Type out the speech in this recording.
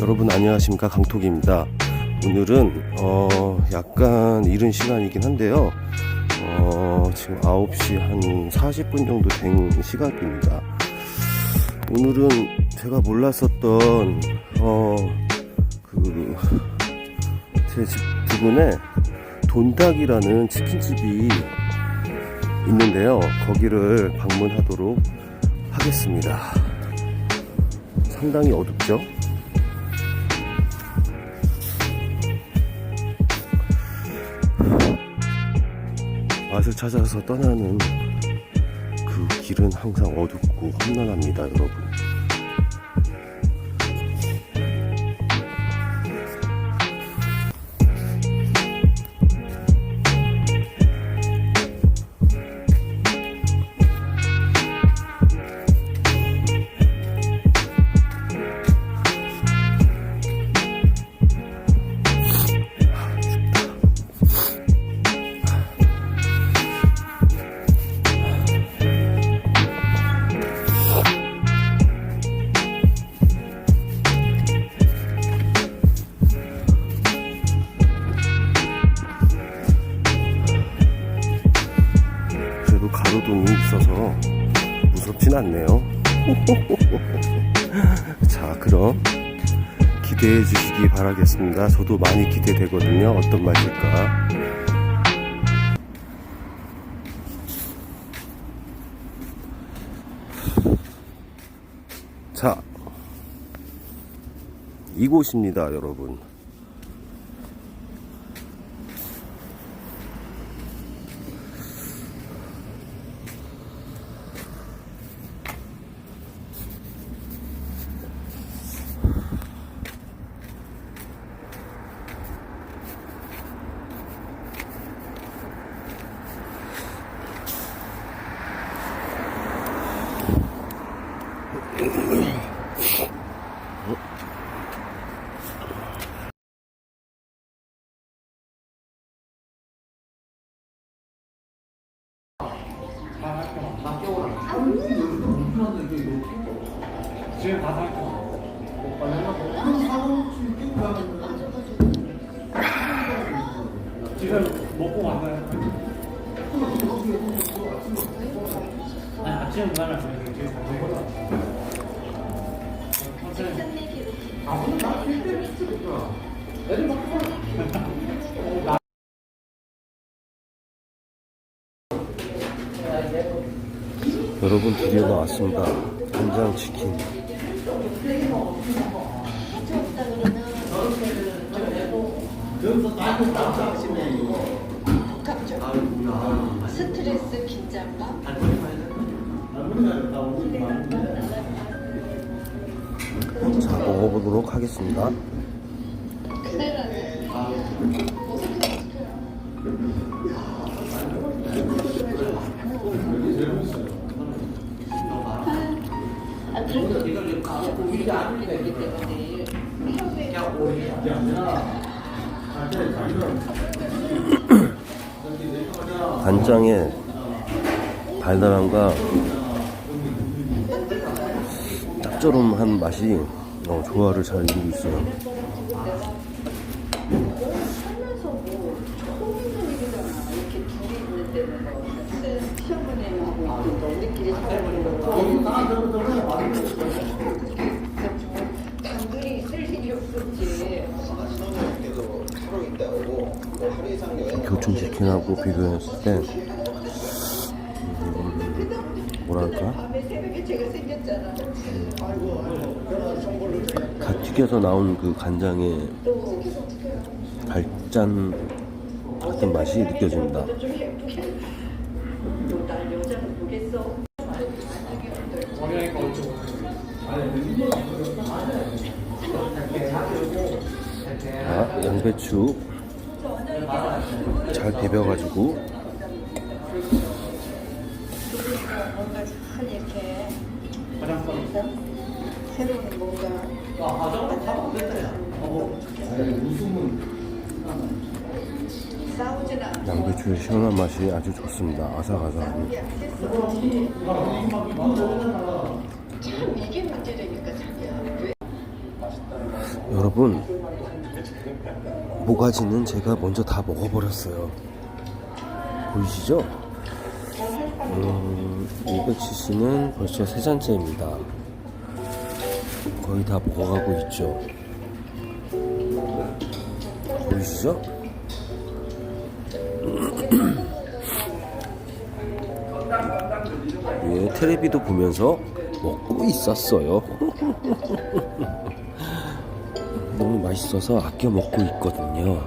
여러분 안녕하십니까 강톡입니다. 오늘은 어 약간 이른 시간이긴 한데요. 어 지금 9시 한 40분 정도 된 시각입니다. 오늘은 제가 몰랐었던 어그 제집 부근에 돈닭이라는 치킨집이 있는데요. 거기를 방문하도록 하겠습니다. 상당히 어둡죠? 맛을 찾아서 떠나는 그 길은 항상 어둡고 험난합니다, 여러분. 않네요. 자, 그럼 기대해 주시기 바라겠습니다. 저도 많이 기대되거든요. 어떤 맛일까? 자, 이곳입니다, 여러분. 지금 가서 할게. 지금 먹고 왔나요? 아니 아침은 가면 지금 여러분 드디어 나왔습니다. 간장 치킨. 스트레스 긴장감 자 먹어보도록 하겠습니다. 간장의 달달함과 짭조름한 맛이 어, 조화를 잘 이루고 있어요. 살면서 뭐 처음 있는 일이잖아 이렇게 둘이 있는 데는 뭐 시어머님하고 또 우리끼리 살아보는 단둘이 있을 일이 없었지 교촌 치킨하고 비교했을 때 음, 뭐랄까 제가 생겼잖아. 갓 튀겨서 나온 그 간장의 또 달짠 같은 맛이 느껴집니다. 자, 양배추. 잘 데벼가지고 뭔가 잘 이렇게 화장품. 새로운 뭔가 아, 야. 어, 싸우진 않고 양배추의 시원한 맛이 아주 좋습니다. 아삭아삭하니. 참 이게 문제라니까 자기야 왜 여러분 모가지는 제가 먼저 다 먹어버렸어요 보이시죠? 음, 200cc는 벌써 세 잔째입니다 거의 다 먹어가고 있죠 보이시죠? 예, 테레비도 보면서 먹고 있었어요. 너무 맛있어서 아껴 먹고 있거든요.